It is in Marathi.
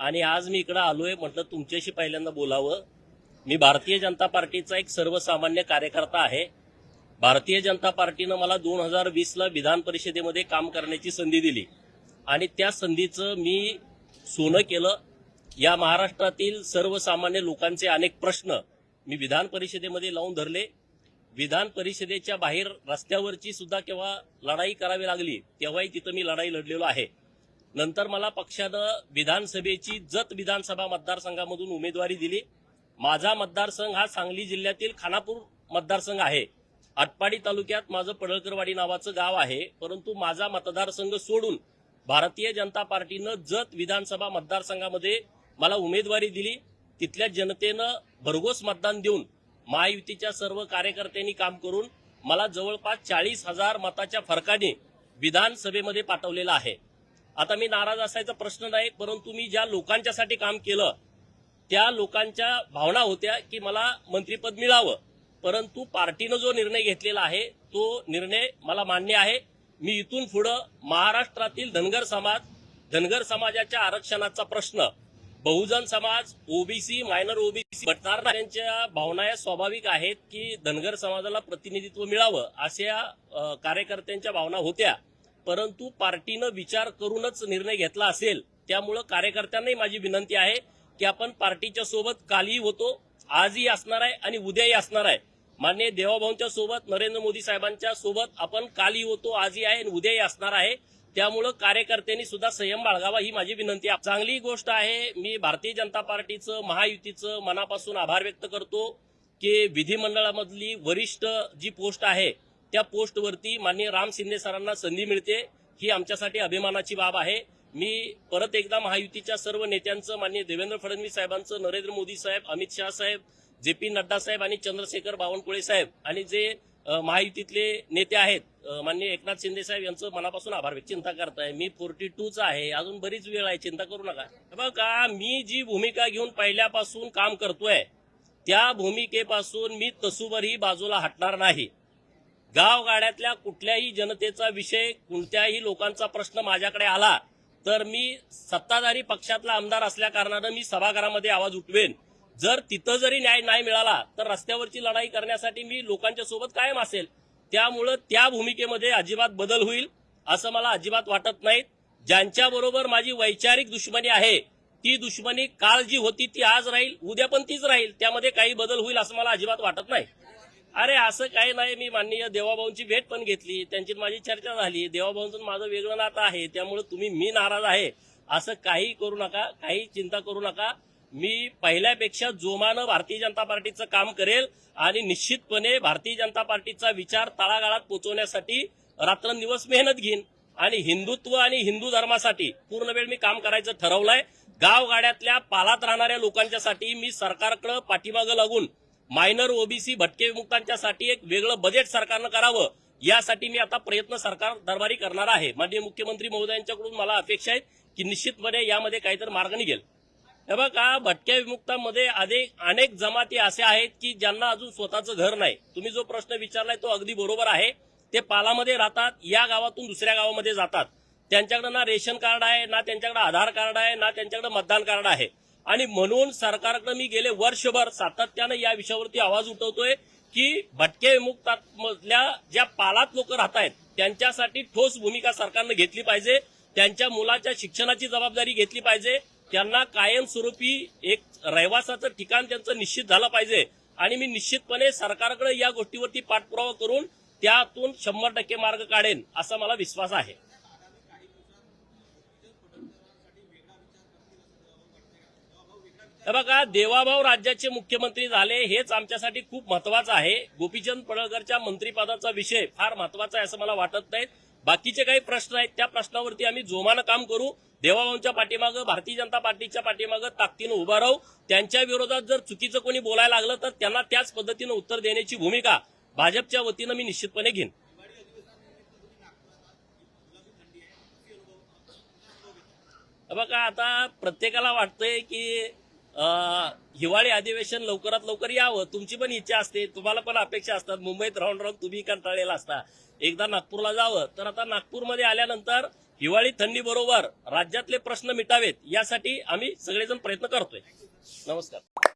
आणि आज मी इकडं आलोय म्हटलं तुमच्याशी पहिल्यांदा बोलावं. मी भारतीय जनता पार्टीचा एक सर्वसामान्य कार्यकर्ता आहे. भारतीय जनता पार्टीनं मला दोन हजार वीसला विधान परिषदेमध्ये काम करण्याची संधी दिली. आणि त्या संधीचं मी सोनं केलं. या महाराष्ट्रातील सर्वसामान्य लोकांचे अनेक प्रश्न मी विधान परिषदेमध्ये लावून धरले. विधान परिषदेच्या बाहेर रस्त्यावरची सुद्धा केव्हा लढाई करावी लागली तेव्हाही तिथं मी लढाई लढलेलो आहे. नंतर मला पक्षानं विधानसभेची जत विधानसभा मतदारसंघामधून उमेदवारी दिली. माझा मतदारसंघ हा सांगली जिल्ह्यातील खानापूर मतदारसंघ आहे. आटपाडी तालुक्यात माझं पडळकरवाडी नावाचं गाव आहे. परंतु माझा मतदारसंघ सोडून भारतीय जनता पार्टीनं जत विधानसभा मतदारसंघामध्ये मला उमेदवारी दिली. तिथल्या जनतेनं भरघोस मतदान देऊन महायुतीच्या सर्व कार्यकर्त्यांनी काम करून मला जवळपास चाळीस हजार मताच्या फरकाने विधानसभेमध्ये पाठवलेलं आहे. आता मी नाराज असायचा प्रश्न नाही परंतु मी ज्या लोकांच्यासाठी काम केलं त्या लोकांच्या भावना होत्या की मला मंत्रीपद मिळावं. परंतु पार्टीनं जो निर्णय घेतलेला आहे तो निर्णय मला मान्य आहे. मी इथून पुढं महाराष्ट्रातील धनगर समाज धनगर समाजाच्या आरक्षणाचा प्रश्न Bahujan Samaj OBC minor OBC भटणार त्यांच्या भावना या स्वाभाविक आहेत की धनगर समाजाला प्रतिनिधित्व मिळावं अशा कार्यकर्त्यांच्या भावना होत्या. परंतु पार्टीनं विचार करूनच निर्णय घेतला असेल त्यामुळं कार्यकर्त्यांनाही माझी विनंती आहे की आपण पार्टीच्या सोबत कालही होतो आजही असणार आहे आणि उद्याही असणार आहे. मान्य देवाभाऊंच्या सोबत नरेंद्र मोदी साहेबांच्या सोबत आपण कालही होतो आजही आहे आणि उद्याही असणार आहे. त्यामुळं कार्यकर्त्यांनी सुद्धा संयम बाळगावा ही माझी विनंती आहे. चांगली गोष्ट आहे मी भारतीय जनता पार्टीचं महायुतीचं मनापासून आभार व्यक्त करतो की विधिमंडळामधली वरिष्ठ जी पोस्ट आहे त्या पोस्टवरती माननीय राम शिंदे सरांना संधी मिळते ही आमच्यासाठी अभिमानाची बाब आहे. मी परत एकदा महायुतीच्या सर्व नेत्यांचं माननीय देवेंद्र फडणवीस साहेबांचं नरेंद्र मोदी साहेब अमित शहा साहेब जे पी नड्डा साहेब आणि चंद्रशेखर बावनकुळे साहेब आणि जे महायुतीतले नेते आहेत माननीय एकनाथ शिंदे साहेब यांचं मनापासून आभार व्यक्त चिंता करताय. मी फोर्टी टूच आहे. अजून बरीच वेळ आहे. चिंता करू नका. बघा मी जी भूमिका घेऊन पहिल्यापासून काम करतोय त्या भूमिकेपासून मी तसूवरही बाजूला हटणार नाही. गावगाड्यातल्या कुठल्याही जनतेचा विषय कोणत्याही लोकांचा प्रश्न माझ्याकडे आला तर मी सत्ताधारी पक्षातला आमदार असल्या कारणानं मी सभागृहामध्ये आवाज उठवेन. जर तिथं जरी न्याय नाही मिळाला तर रस्त्यावरची लढाई करण्यासाठी मी लोकांच्या सोबत कायम असेल. त्यामुळं त्या भूमिकेमध्ये अजिबात बदल होईल असं मला अजिबात वाटत नाही ज्यांच्या बरोबर माझी वैचारिक दुश्मनी आहे ती दुश्मनी काल जी होती ती आज राहील उद्या पण तीच राहील त्यामध्ये काही बदल होईल असं मला अजिबात वाटत नाही. अरे असं काही नाही. मी माननीय देवाभाऊंची भेट पण घेतली. त्यांची माझी चर्चा झाली. देवाभाऊंचं माझं वेगळं नातं आहे. त्यामुळे तुम्ही मी नाराज आहे. असं काही करू नका. काही चिंता करू नका. मी पहिल्यापेक्षा जोमानं भारतीय जनता पार्टीचं काम करेल आणि निश्चितपणे भारतीय जनता पार्टीचा विचार तळागाळात पोहोचवण्यासाठी रात्रंदिवस मेहनत घेईन. आणि हिंदुत्व आणि हिंदू धर्मासाठी पूर्ण वेळ मी काम करायचं ठरवलंय. गावगाड्यातल्या पालात राहणाऱ्या लोकांच्यासाठी मी सरकारकडे पाठीमागं लागून मायनर ओबीसी भटके विमुक्तांच्यासाठी एक वेगळं बजेट सरकारनं करावं यासाठी मी आता प्रयत्न सरकार दरबारी करणार आहे. माननीय मुख्यमंत्री महोदयांच्याकडून मला अपेक्षा आहे की निश्चितपणे यामध्ये काहीतरी मार्ग निघेल. हे बघा भटक्या विमुक्तांमध्ये अनेक अनेक जमाती असे आहेत की ज्यांना अजून स्वतःचं घर नाही. तुम्ही जो प्रश्न विचारलाय तो अगदी बरोबर आहे. ते पालामध्ये राहतात या गावातून दुसऱ्या गावामध्ये जातात. त्यांच्याकडे ना रेशन कार्ड आहे ना त्यांच्याकडे आधार कार्ड आहे ना त्यांच्याकडे मतदान कार्ड आहे. आणि म्हणून सरकारकडे मी गेले वर्षभर सातत्यानं या विषयावरती आवाज उठवतोय की भटके विमुक्तातल्या ज्या पालात लोक राहत आहेत त्यांच्यासाठी ठोस भूमिका सरकारनं घेतली पाहिजे त्यांच्या मुलाच्या शिक्षणाची जबाबदारी घेतली पाहिजे त्यांना कायमस्वरूपी एक रहिवासाचं ठिकाण त्यांचं निश्चित झालं पाहिजे. आणि मी निश्चितपणे सरकारकडे या गोष्टीवरती पाठपुरावा करून त्यातून शंभर टक्के मार्ग काढेन असा मला विश्वास आहे. तर बघा देवाभाऊ राज्याचे मुख्यमंत्री झाले हेच आमच्यासाठी खूप महत्वाचं आहे. गोपीचंद पडळकरच्या मंत्रीपदाचा विषय फार महत्त्वाचा आहे असं मला वाटत नाही. बाकीचे काही प्रश्न आहेत त्या प्रश्नावरती आम्ही जोमानं काम करू. देवाभाऊंच्या पाठीमागं भारतीय जनता पार्टीच्या पाठीमागं ताकदीनं उभा राहू. त्यांच्या विरोधात जर चुकीचं कोणी बोलायला लागलं तर त्यांना त्याच पद्धतीनं उत्तर देण्याची भूमिका भाजपच्या वतीनं मी निश्चितपणे घेईन. बघा आता प्रत्येकाला वाटतंय की हिवाळी अधिवेशन लवकरात लवकर यावं. तुमची पण इच्छा असते. तुम्हाला पण अपेक्षा असतात. मुंबईत राहून राहून तुम्ही कंटाळलेला असता. एकदा नागपूरला जावं. तर आता नागपूरमध्ये आल्यानंतर हिवाळी थंडी बरोबर राज्यातले प्रश्न मिटावेत. यासाठी आम्ही सगळेजण प्रयत्न करतोय. नमस्कार.